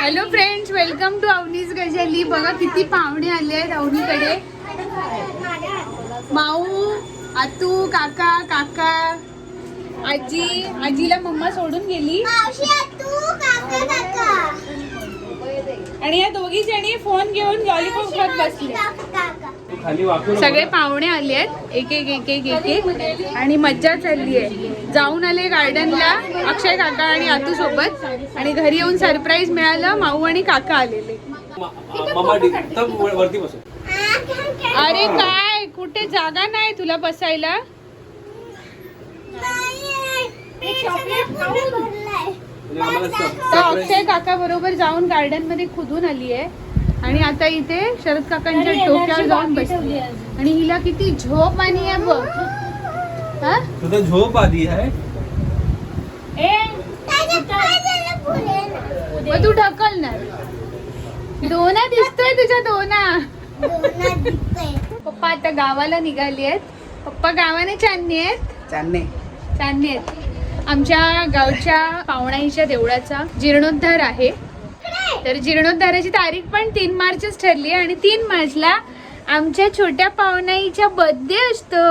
Hello friends welcome to Avni's Gajali बघा किती पाहुणे आले आहेत अवनीकडे. माऊ आतू काका काका आजी आजीला मम्मा सोडून गेली. आणि या दोघी जणी फोन घेऊन लॉलीपॉप खात बसले. खाली वाकून सगळे पाहुणे आले आहेत. एक एक एक एक एक एक. आणि मज्जा चालली आहे. जाऊन आले गार्डनला अक्षय काका आणि आतू सोबत. आणि घरी येऊन सरप्राईज मिळालं माऊ आणि काका आलेले. अरे काय? कुठे? जागा नाही तुला बसायला? तर अक्षय काका बरोबर जाऊन गार्डनमध्ये खुदून आली आहे आणि आता इथे शरद काकांच्या डोक्यावर जाऊन बसली आणि हिला किती झोप आणि आहे बघ. हा? तुझं झोप आधी आहे? मग तू ढकलणार दोना दिसतोय तुझ्या दोना पप्पा आता गावाला निघाली आहेत पप्पा गावाने चांदणी आहेत? चांदणे चांदणी आहेत. आमच्या गावच्या पावणाईच्या देवळाचा जीर्णोद्धार आहे. तर जीर्णोद्धाराची तारीख पण तीन मार्चच ठरली आहे आणि तीन मार्चला आमच्या छोट्या पावणाईच्या बर्थडे असतो.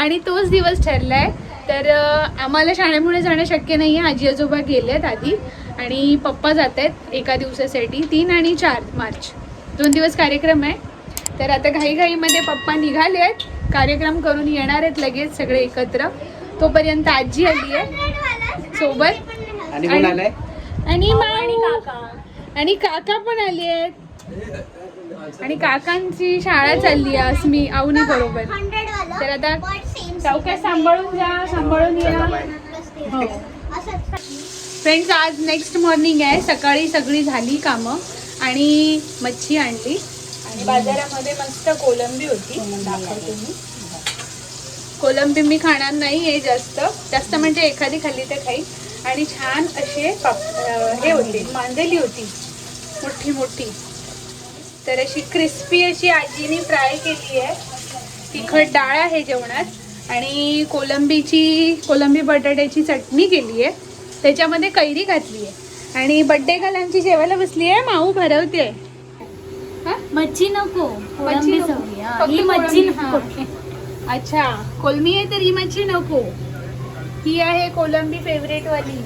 आणि तोच दिवस ठरलाय. तर आम्हाला शाळेमुळे जाणं शक्य नाही आहे आजी आजोबा गेलेत आधी आणि पप्पा जात आहेत एका दिवसासाठी तीन आणि चार मार्च. दोन दिवस कार्यक्रम आहे. तर आता घाईघाईमध्ये पप्पा निघाले आहेत कार्यक्रम करून येणार आहेत लगेच सगळे एकत्र. तोपर्यंत आजी आली आहे. सोबत. आणि कोण आलाय? आणि माऊ. आणि काका. पण आले आहेत. आणि काकांची शाळा चालली आहे अस्मी आवनी बरोबर. तर आता चौक्यात सांभाळून जा सांभाळून या. हो. फ्रेंड्स आज नेक्स्ट मॉर्निंग आहे. सकाळी सगळी झाली कामं. आणि मच्छी आणली. आणि बाजारामध्ये मस्त कोलंबी होती. दाखवते मी. कोलंबी मी खाणार नाही आहे जास्त. जास्त म्हणजे एखादी खाल्ली तर खाई आणि छान असे पाप हे होते मांदेली होती. मोठी मोठी. तर अशी क्रिस्पी अशी आजीने फ्राय केली आहे. तिखट डाळ आहे जेवणात. आणि कोलंबीची कोलंबी बटाट्याची चटणी केली आहे. त्याच्यामध्ये कैरी घातली आहे. आणि बड्डे आमची जेवायला बसली आहे माऊ भरवते. मच्छी नको मच्छी मच्छी अच्छा कोलमी आहे तर ही मच्छी नको. ही आहे कोलंबी फेवरेट वाली.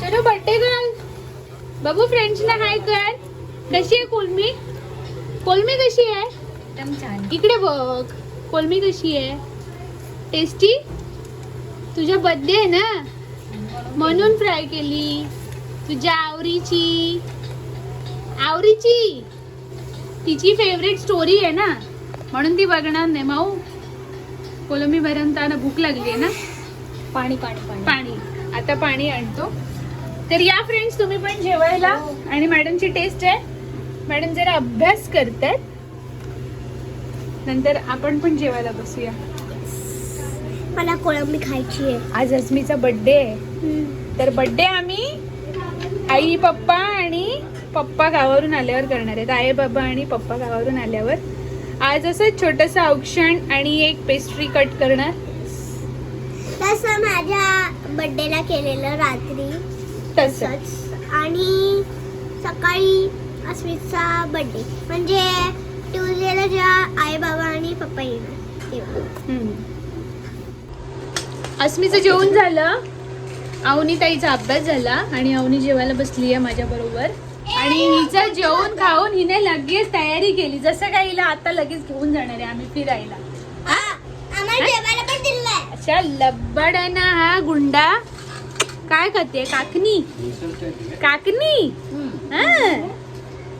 चलो बड्डे गर्ल बघू फ्रेंड्सला हाय कर. कशी आहे कोलमी? कोलमी कशी आहे? एकदम छान. इकडे बघ. कोलमी कशी आहे? टेस्टी तुझा बर्थडे आहे ना? म्हणून फ्राय केली. तुझ्या आवरीची आवरीची तिची फेवरेट स्टोरी आहे ना? म्हणून ती बघणार नाही. माऊ कोलंबी भरताना भूक लागली आहे ना? पाणी पाणी पाणी. पाणी. आता पाणी आणतो. तर या फ्रेंड्स तुम्ही पण जेवायला. आणि मॅडमची टेस्ट आहे. मॅडम जरा अभ्यास करतात. नंतर आपण पण जेवायला बसूया. मला कोळंबी खायची आहे. आज अस्मीचा बर्थडे आहे. तर बर्थडे आम्ही आई पप्पा आणि पप्पा गावावरून आल्यावर करणार आहेत. आई बाबा आणि पप्पा गावावरून आल्यावर. आज असं छोटंसं औक्षण आणि एक पेस्ट्री कट करणार. तसं माझ्या बर्थडेला केलेलं रात्री. तसं. तसंच. आणि सकाळी अस्मितचा बर्थडे म्हणजे ट्युजडेला जेव्हा आई बाबा आणि पप्पा येणार तेव्हा. अस्मीचं जेवण झालं. अवनी ताईचा अभ्यास झाला आणि अवनी जेवायला बसली आहे माझ्या बरोबर आणि हिचं जेवण खाऊन हिने लगेच तयारी केली. जसं काही हिला आता लगेच घेऊन जाणार आहे आम्ही फिरायला. अच्छा लब्बड आहे ना हा गुंडा. काय खाते? काकनी काकनी हा.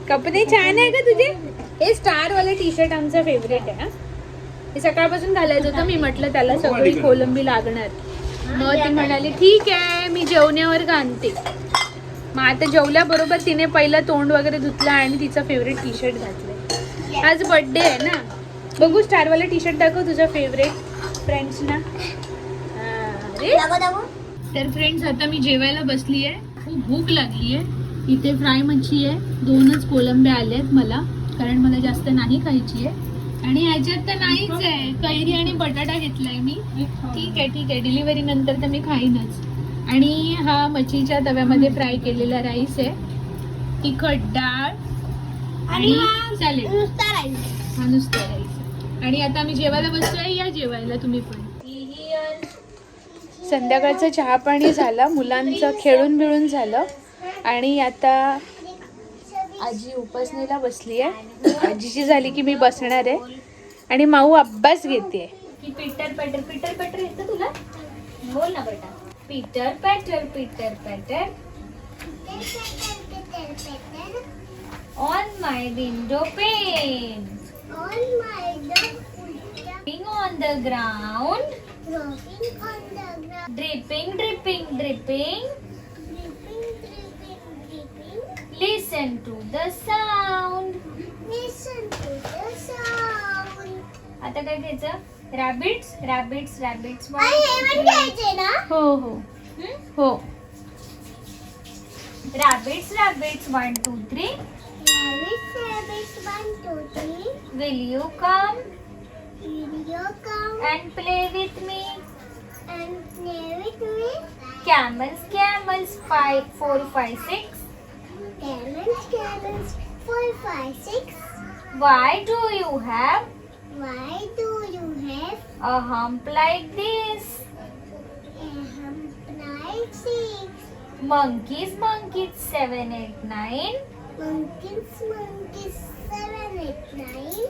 कपडे छान आहे का तुझे? हे स्टार वाले टी शर्ट आमचं फेवरेट आहे हा. हे सकाळपासून घालायचं होतं मी म्हटलं त्याला सगळी कोलंबी लागणार. मग ती म्हणाली ठीक आहे मी जेवण्यावर घालते. मग आता जेवल्याबरोबर तिने पहिलं तोंड वगैरे धुतलं आणि तिचं फेवरेट टी शर्ट घातलंय. आज बर्थडे आहे ना? बघू स्टारवाला टी शर्ट दाखव तुझा फेवरेट फ्रेंड्सना तर फ्रेंड्स आता मी जेवायला बसली आहे खूप भूक लागली आहे इथे फ्राय मच्छी आहे दोनच कोलंब्या आल्या आहेत मला कारण मला जास्त नाही खायची आहे आणि ह्याच्यात तर नाहीच आहे. कैरी आणि बटाटा घेतलाय मी. ठीक आहे ठीक आहे. डिलिव्हरी नंतर तर मी खाईनच. आणि हा मच्छीच्या तव्यामध्ये फ्राय केलेला राईस आहे. तिखट डाळ आणि चालेल नुसता राईस. हा नुसता राईस. आणि आता आम्ही जेवायला बसलोय या जेवायला तुम्ही पण. संध्याकाळचं चहा पाणी झालं मुलांचं खेळून बिळून झालं. आणि आता आजी उपासनेला बसली आहे. आजीची झाली की मी बसणार आहे. आणि माऊ अभ्यास घेते. पीटर पॅटर पीटर पॅटर येतं तुला? बोल ना बेटा. Pitter patter pitter patter on my window pane On my dog, on the ground dropping on the ground, dripping dripping dripping dripping, dripping, dripping. listen to the sound Listen to the sound. आता काय घ्यायचं rabbit's rabbit's rabbit's आई हे पण घ्यायचे ना हो हो हो rabbits rabbits one two three Rabbits, rabbits, one, two, three. Will you come Will you come and play with me and play with me? camels camels five four five six Camels, camels, four, five, six. why do you have Why do you have a hump like this a hump like six? monkeys monkeys seven eight nine Monkeys, monkeys, seven, eight, nine.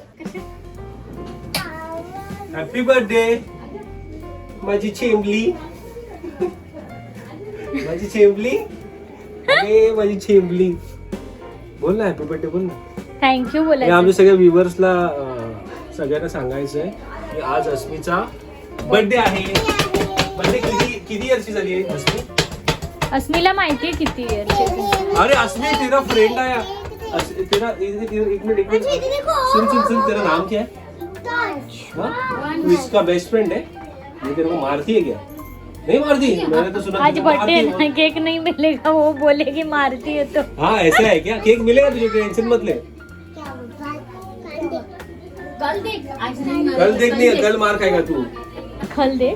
Happy birthday माझी चेंबली माझी चेंबली अरे माझी चेंबली बोल ना happy birthday बोल ना थँक्यू हे बोलायचं आमच्या सगळ्या व्ह्युअर्सला सगळ्यांना सांगायचं आहे की आज अस्मिचा बर्थडे आहे. बर्थडे किती किती इयर्सची झाली आहे अस्मी? अस्मीला माहितीये किती इयरची अरे अस्मी तेरा फ्रेंड आया अस- तेरा एक एक- एक मिनट एक मिनट सुन सुन सुन तेरा नाम क्या है? हाँ? तू इसका बेस्ट फ्रेंड है ये तेरे को मारती है क्या? नहीं मारती? मैंने तो सुना आज तुझे बर्थडे मारती है ना? केक नहीं मिलेगा वो बोलेगी मारती है तो. हाँ ऐसा है क्या? केक मिलेगा तुझे टेंशन मत ले। कल देख आज कल है मार खाएगा तू? कल दे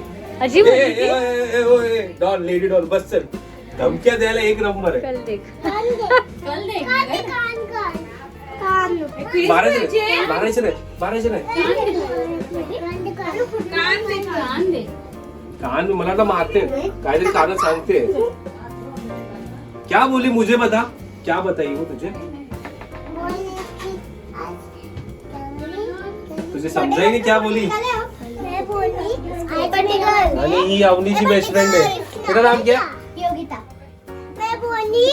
अजीब ए, ए, ए, ओ, ए, डॉल लेडी डॉल बस चल. धमक्या द्यायला एक नंबर आहे. कल देख कल देख कान कान. कान. कान मारायचं नाही मारायचं नाही मारायचं नाही. कान कान कान दे. कान मला ना मारते. काहीतरी कान सांगते. क्या बोली मुझे बता? क्या बताई वो तुझे? तुझे समजाई नहीं क्या बोली? मैं बोली आई आणि ही अवनीची बेस्ट फ्रेंड आहे. तेरा नाम क्या? योगिता. मैं बोली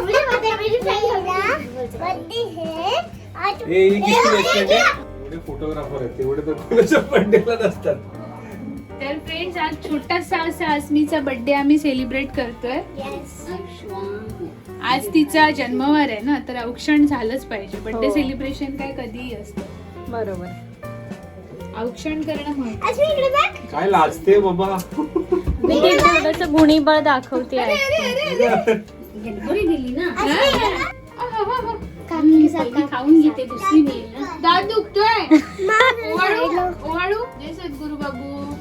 मुझे बता मेरी फ्रेंड है ना बर्थडे है। आज हे ही किती बेस्ट फ्रेंड आहे? एवढे फोटोग्राफर आहेत तेवढे तर कोणाच्या बर्थडेला नसतात. तर फ्रेंड्स आज छोटासा असा अस्मीचा बर्थडे आम्ही सेलिब्रेट करतोय. यस आज तिचा जन्मवार आहे ना तर औक्षण झालंच पाहिजे. बर्थडे हो. सेलिब्रेशन काय कधीही असतं. बरोबर. औक्षण करणं महत्त्वाचं. आज मी इकडे बघ. काय लाजते बाबा. मी थोडस गुणीबळ दाखवते आहे पहिली खाऊन घेते दुसरी नेईल ना. दात दुखतोय ओवाळू ओवाळू. जय सद्गुरू बाबू.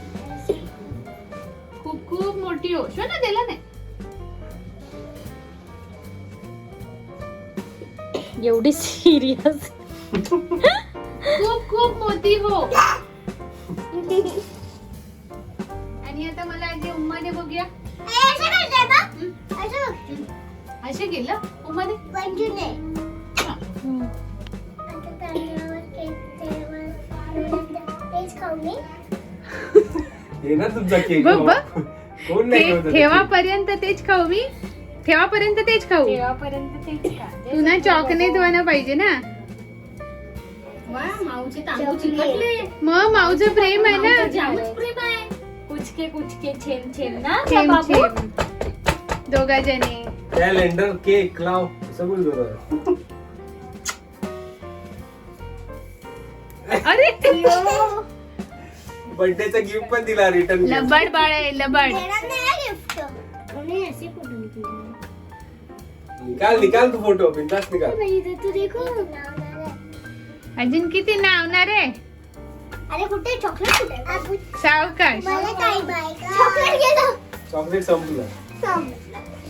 खूप खूप मोठी हो शो ना दिला नाही. एवढी सिरियस खूप खूप मोठी हो. आणि आता मला आधी उम्मा दे बघूया असं गेलं उम्मा दे पंजुने. आता तांदळावर केक तेलावर तेच खाऊ मी. हे ना तुमचा केक बघ, बघ. कोण नाही ठेवापर्यंत तेच खाऊ मी. ठेवापर्यंत तेच खाऊ. तेव्हापर्यंत तेच का तू ना चॉकलेट वाला पाहिजे ना. मग माऊचं प्रेम आहे ना? प्रेम आहे. कुचके कुचके छेन छेन ना छेम बाबू छेम दोघा जणी. कॅलेंडर केक लाव बोल बरोबर अरे! बर्थडेचा गिफ्ट पण दिला रिटर्न लबाड बाळ आहे लबाड निकले निकाल निकाल तू फोटो बिंदास निकाल. देखो. अजून किती नावणार आहे? अरे कुठे चॉकलेट कुठे सावकाश. मला काय चॉकलेट गेलं. चॉकलेट संपलं.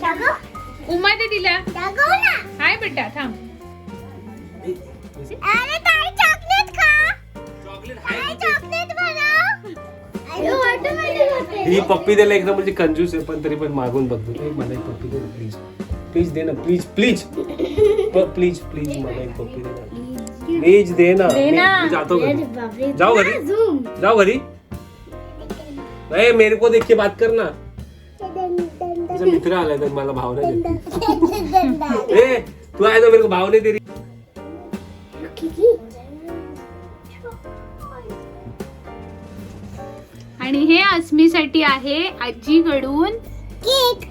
दाखव उमा ते दिला. दाखव ना. हाय बेटा थांब. अरे ताई चॉकलेट खा. चॉकलेट ताई चॉकलेट होते ही पप्पी द्यायला एकदम म्हणजे कंजूस आहे पण तरी पण मागून बघतो मला एक पप्पी दे प्लीज़ प्लीज़ दे ना प्लीज़ प्लीज़ प्लीज़ प्लीज़ मला एक पप्पी दे ना. प्लीज दे ना दे मी- ना. मी जातो घरी. बापरे जाओ घरी. झूम. जाओ घरी. ए मेरे को देख के बात कर ना तुझा मित्र आलाय तर मला भाव नाही देत. ए तू आहे ना मेरे को भाव नाही दे रही आणि हे अस्मीसाठी आहे आजीकडून केक.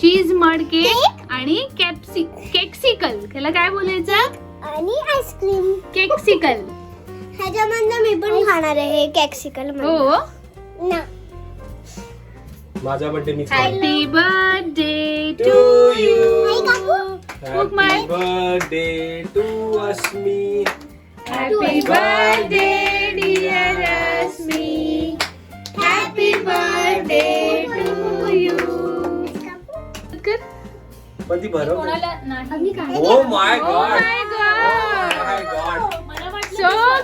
Cheese mud cake? आणि कॅप्सी केक्सिकल. त्याला काय बोलायचं? आणि आईस्क्रीम केक्सिकल ह्याच्यामधनं मी पण खाणार आहे कॅक्सिकल हो? ना. माझा birthday mix happy birthday to you. आई काकू. Book my- happy birthday to Asmi happy birthday dear Asmi happy birthday to you पण ती भरव कोणाला नाही. ओ my Oh god my god! My god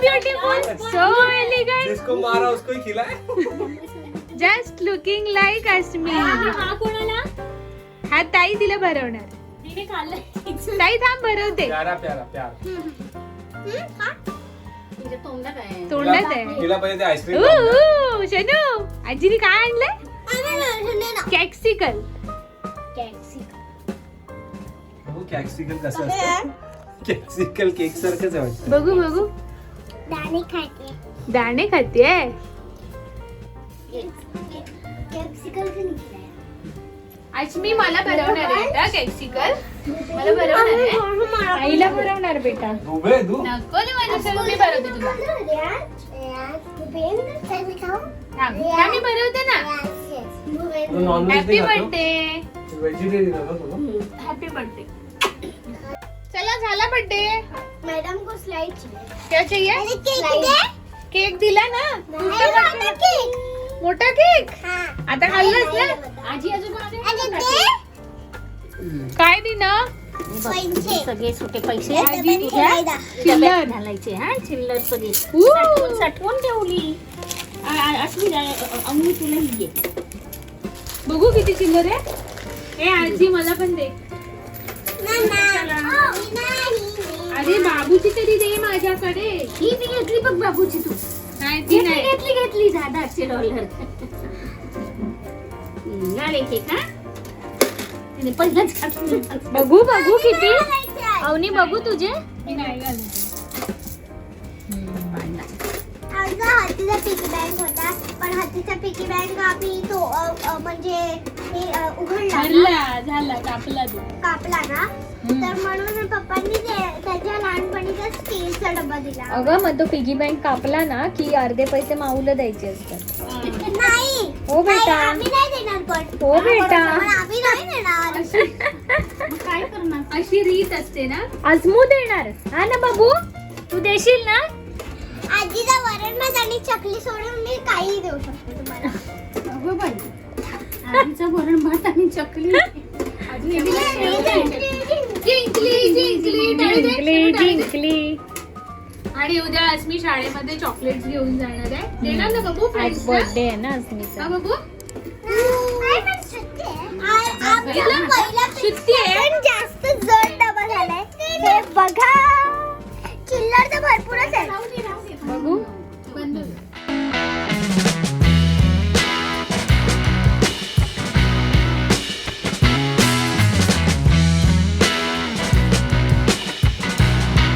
beautiful, so elegant, जिसको मारा उसको ही खिलाए. Just looking like अस्मी. हा कोणाला? हा ताई तिला भरवणार. तिने खाल्लं. ताई थांब भरवते. प्यारा प्यारा प्यार. तोंडात आहे. तोंडात आहे. तिला पहिले ते ऊ, आईस्क्रीम ऊ, शनू आजीने काय आणलंय? कॅक्सिकल कॅक्सिकल कसं असतं? कॅक्सिकल केक सारखंच आहे वाटतं. बघू बघू. दाणे खाते. दाणे खाते कॅप्सिकल आज मी मला भरवणार आहे बेटा कॅक्सिकल. मला भरवणार आहे. आईला भरवणार बेटा. उभे तू. नको माझ्यासोबत मी भरवते तुला. थांब थांब, मी भरवते ना. नॉनव्हेज हॅपी नाही खातो? बर्थडे व्हेजिटेरियन आहे ना तुला हॅपी बर्थडे झाला बर्थडे मैडम को स्लाइड क्या चाहिए? केक दे। केक दिला ना? नाही वाटत केक मोठा केक हा। आता खाल्लंच ना? आजी दे। काय दिना पैसे. सगळे सुटे पैसे. आजीने फायदा. चिल्लर घालायचे हा? चिल्लर सगळे. ऊ. साठवून साठवून ठेवली. आ- तुला ही घे. बघू किती चिल्लर आहे. ए आजी मला पण दे. अरे बाबूची तरी दे माझ्याकडे. ही मी घेतली बघ बाबूची तू. नाही ती घेतली नाही. घेतली घेतली दादाचे डॉलर गाडे केक तिने पहिलाच घातलं. बघू बघू किती. अवनी बघू तुझे. मी नाही घालत. आमचा हातीचा पिकी बँक होता. पण हातीचा पिकी बँक आम्ही तो अ, अ, म्हणजे हे अ, उघडला. ना, भरला झाला कापला तू. कापला ना? तर म्हणून पप्पांनी ते- त्याच्या लहानपणीचा स्टीलचा डब्बा दिला. अगं मग तो पिगी बँक कापला ना की अर्धे पैसे माऊला द्यायचे असतात. नाही. हो बेटा. नाही, आम्ही नाही देणार पण. हो बेटा. आम्ही नाही देणार. मग काय करणार? अशी रीत असते ना? आजमू देणार. हा ना बाबू? तू देशील ना? आजीचा वरण भात आणि चकली सोडून मी काही देऊ शकते तुम्हाला. अगं बाई आजीचा वरण भात आणि चकली. जिंकली जिंकली आणि उद्या आज मी शाळेमध्ये चॉकलेट घेऊन जाणार आहे. देणार ना बघू आज फ्रेंड्स बर्थडे आहे ना अस्मीचा. बघू नाही, पण सुट्टी आहे. जास्त जड डबा झालाय. हे बघा. चिल्लर तर भरपूरच आहे. बघू